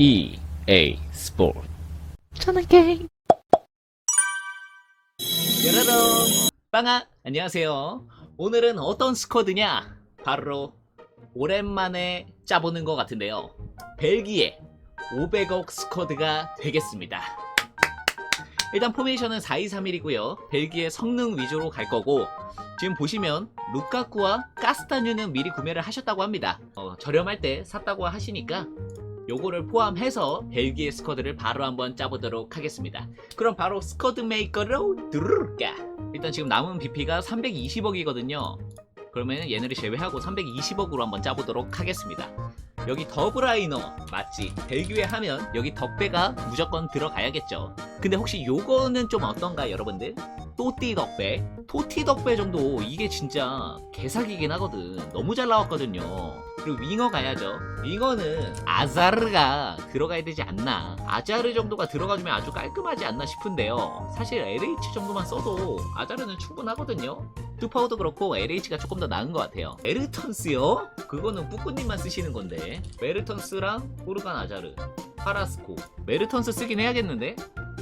EA 스포츠 저는 게임. 여러분 빵아 안녕하세요. 오늘은 어떤 스쿼드냐? 바로 오랜만에 짜보는 것 같은데요. 벨기에 500억 스쿼드가 되겠습니다. 일단 포메이션은 4-2-3-1이고요. 벨기에 성능 위주로 갈 거고 지금 보시면 루카쿠와 카스타뉴는 미리 구매를 하셨다고 합니다. 어, 저렴할 때 샀다고 하시니까 요거를 포함해서 벨기에 스쿼드를 바로 한번 짜보도록 하겠습니다. 그럼 바로 스쿼드 메이커로 들어올까? 일단 지금 남은 BP가 320억이거든요. 그러면 얘네를 제외하고 320억으로 한번 짜보도록 하겠습니다. 여기 더블라이너 맞지? 벨기에 하면 여기 덕배가 무조건 들어가야겠죠. 근데 혹시 요거는 좀 어떤가 여러분들? 또띠 덕배? 토티 덕배 정도 이게 진짜 개사기긴 하거든. 너무 잘 나왔거든요 그리고 윙어 가야죠. 윙어는 아자르가 들어가야 되지 않나. 아자르 정도가 들어가주면 아주 깔끔하지 않나 싶은데요. 사실 LH 정도만 써도 아자르는 충분하거든요. 뚜파우도 그렇고 LH가 조금 더 나은 것 같아요. 메르턴스요? 그거는 뿌꾸님만 쓰시는 건데. 메르턴스랑 포르간 아자르 파라스코. 메르턴스 쓰긴 해야겠는데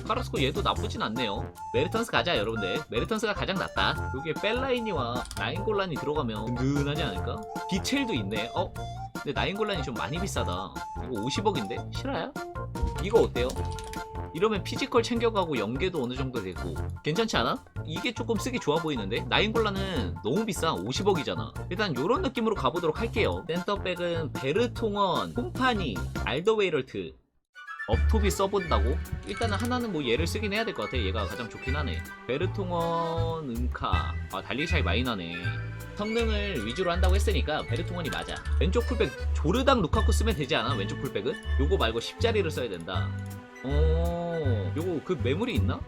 카라스코 얘도 나쁘진 않네요. 메르턴스 가자 여러분들. 메르턴스가 가장 낫다. 여기에 벨라이니와 나인골란이 들어가면 든든하지 않을까? 비첼도 있네. 어? 근데 나인골란이 좀 많이 비싸다. 이거 50억인데? 실화야? 이거 어때요? 이러면 피지컬 챙겨가고 연계도 어느 정도 되고 괜찮지 않아? 이게 조금 쓰기 좋아 보이는데 나인골라는 너무 비싸 50억이잖아 일단 이런 느낌으로 가보도록 할게요 센터백은 베르통원, 콤파니, 알더웨이럴트 업톱이 써본다고? 일단은 하나는 뭐 얘를 쓰긴 해야 될 것 같아. 얘가 가장 좋긴 하네. 베르통원, 은카. 아, 달리기 차이 많이 나네. 성능을 위주로 한다고 했으니까 베르통원이 맞아. 왼쪽 풀백 조르당 루카쿠 쓰면 되지 않아? 왼쪽 풀백은? 요거 말고 10자리를 써야 된다. 어, 요거 그 매물이 있나?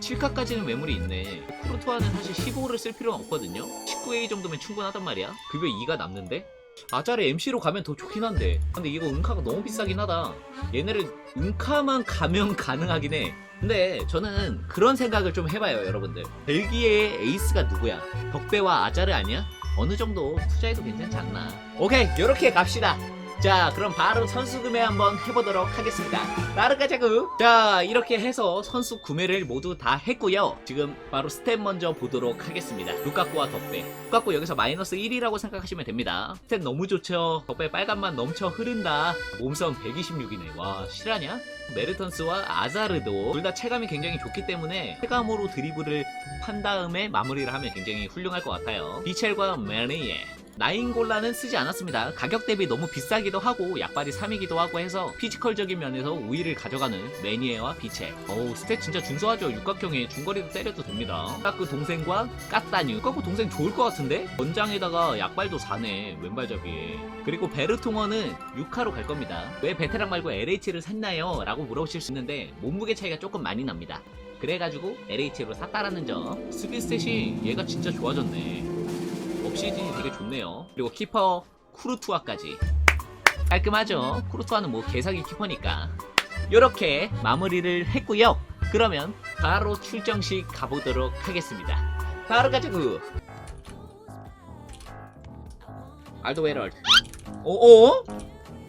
7카까지는 매물이 있네. 쿠르토아는 사실 15를 쓸 필요는 없거든요. 19A 정도면 충분하단 말이야. 급여 2가 남는데? 아자르 MC로 가면 더 좋긴 한데. 근데 이거 은카가 너무 비싸긴 하다. 얘네를 은카만 가면 가능하긴 해. 근데 저는 그런 생각을 좀 해봐요 여러분들. 벨기에의 에이스가 누구야? 덕배와 아자르 아니야? 어느 정도 투자해도 괜찮지 않나? 오케이 요렇게 갑시다 자 그럼 바로 선수 구매 한번 해보도록 하겠습니다. 나르가자구! 자 이렇게 해서 선수 구매를 모두 다 했고요. 지금 바로 스텝 먼저 보도록 하겠습니다. 루카쿠와 덕배. 루카쿠 여기서 마이너스 1이라고 생각하시면 됩니다. 스텝 너무 좋죠? 덕배 빨간만 넘쳐 흐른다. 몸싸움 126이네. 와 실화냐? 메르턴스와 아자르도 둘 다 체감이 굉장히 좋기 때문에 체감으로 드리블을 판 다음에 마무리를 하면 굉장히 훌륭할 것 같아요. 비첼과 메리에 나인골라는 쓰지 않았습니다. 가격 대비 너무 비싸기도 하고 약발이 3이기도 하고 해서 피지컬적인 면에서 우위를 가져가는 매니에와 비체. 어우 스탯 진짜 준수하죠. 육각형에 중거리도 때려도 됩니다. 까그 동생과 까따뉴. 까그 동생 좋을 것 같은데? 원장에다가 약발도 4네. 왼발잡이에. 그리고 베르통어는 6카로 갈 겁니다. 왜 베테랑 말고 LH를 샀나요? 라고 물어보실 수 있는데 몸무게 차이가 조금 많이 납니다. 그래가지고 LH로 샀다라는 점. 스탯이 얘가 진짜 좋아졌네. 업시즌이 되게 좋네요. 그리고 키퍼 쿠르투아까지 깔끔하죠. 쿠르투아는 뭐 개사기 키퍼니까. 이렇게 마무리를 했고요. 그러면 바로 출정식 가보도록 하겠습니다. 바로 가자구. 알도웨럴. 어어?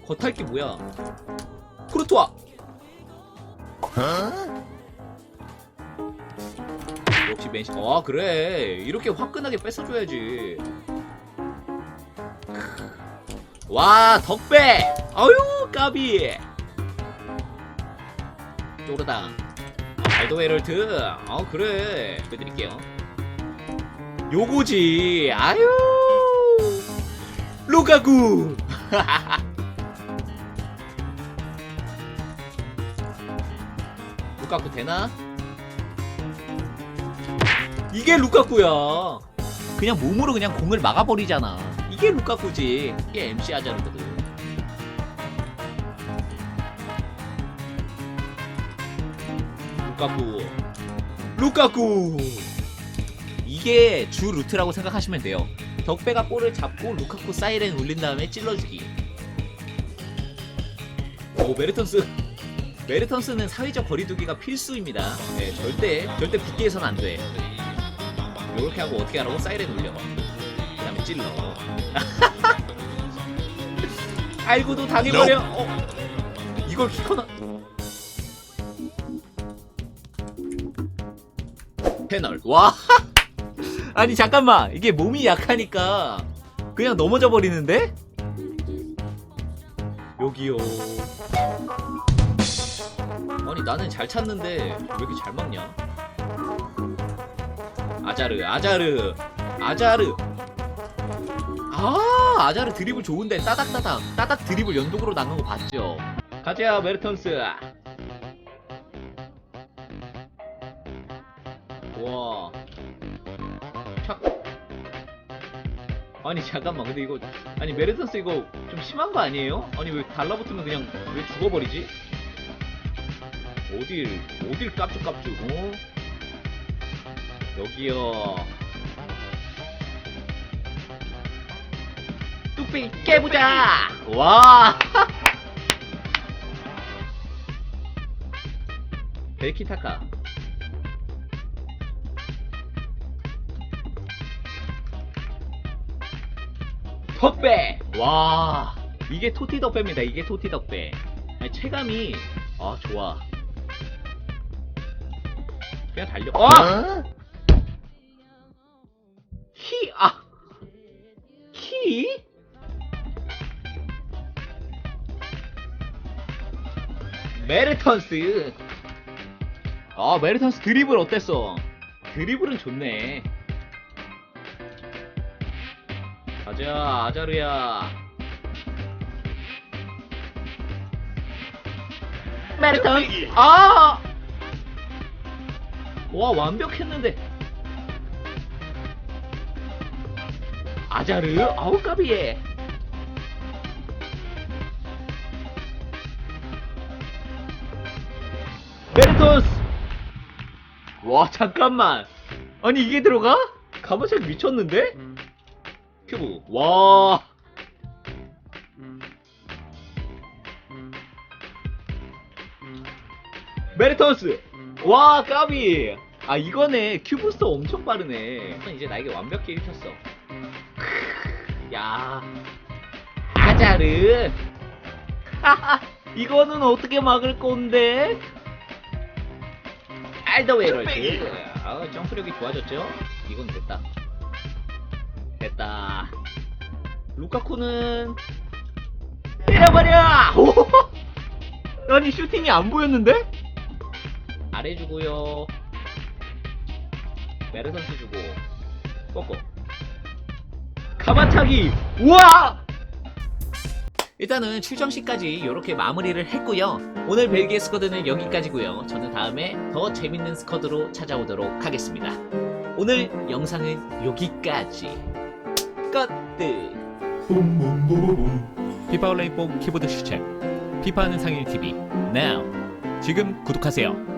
겉핥기 뭐야? 쿠르투아. 역시 맨시. 아 그래 이렇게 화끈하게 뺏어줘야지. 와 덕배. 아유 까비. 쪼르다. 알도 헤럴트. 아 그래. 해드릴게요. 요거지. 아유. 루카쿠. 루카쿠 되나? 이게 루카쿠야. 그냥 몸으로 그냥 공을 막아버리잖아. 이게 루카쿠지. 이게 MC 아자르거든. 루카쿠. 루카쿠. 이게 주 루트라고 생각하시면 돼요. 덕배가 볼을 잡고 루카쿠 사이렌 울린 다음에 찔러주기. 오 메르턴스. 메르턴스는 사회적 거리두기가 필수입니다. 네, 절대 절대 해서는 안 돼. 요렇게 하고 어떻게 하라고? 사이렌 울려. 그 다음에 찔러. 알고도 당해버려. 어. 이걸 키커나. 패널. 와. 아니 잠깐만. 이게 몸이 약하니까 그냥 넘어져 버리는데? 여기요. 아니 나는 잘 찾는데 왜 이렇게 잘 막냐 아자르 아자르 아자르 아 아자르 드리블 좋은데 따닥따닥 따닥 드리블 연속으로 나간 거 봤죠 가자 메르턴스 와 착. 아니 잠깐만 근데 이거 아니 메르턴스 이거 좀 심한 거 아니에요? 아니 왜 달라붙으면 그냥 왜 죽어버리지? 어딜 어딜 깝죽깝죽 어? 여기요. 뚝배기 깨보자. 와. 벨키타카. 덕배. 와. 이게 토티 덕배입니다. 이게 토티 덕배. 아니 체감이 아 좋아. 그냥 달려. 아! 히, 아, 히? 메르턴스. 아, 메르턴스 드리블 어땠어? 드리블은 좋네. 가자, 아자르야. 메르턴스. 아! 와, 완벽했는데. 아자르. 아우 까비에. 메르토스! 와 잠깐만. 아니 이게 들어가? 가마솥 미쳤는데? 큐브. 와. 메르토스! 와 까비. 아 이거네. 큐브스터 엄청 빠르네. 이제 나에게 완벽히 읽혔어 야. 아자르 하하 이거는 어떻게 막을 건데? 알더웨이럴드 아 점프력이 좋아졌죠? 이건 됐다. 됐다. 루카쿠는 때려버려! 오! 아니 슈팅이 안 보였는데? 아래 주고요. 메르선스 주고. 꺾어 가마차기 우와! 일단은 출정시까지 이렇게 마무리를 했고요. 오늘 벨기에 스쿼드는 여기까지고요. 저는 다음에 더 재밌는 스쿼드로 찾아오도록 하겠습니다. 오늘 영상은 여기까지. 끝! 피파 온라인 뽕 키보드 슈챔 피파하는 상일 TV. Now 지금 구독하세요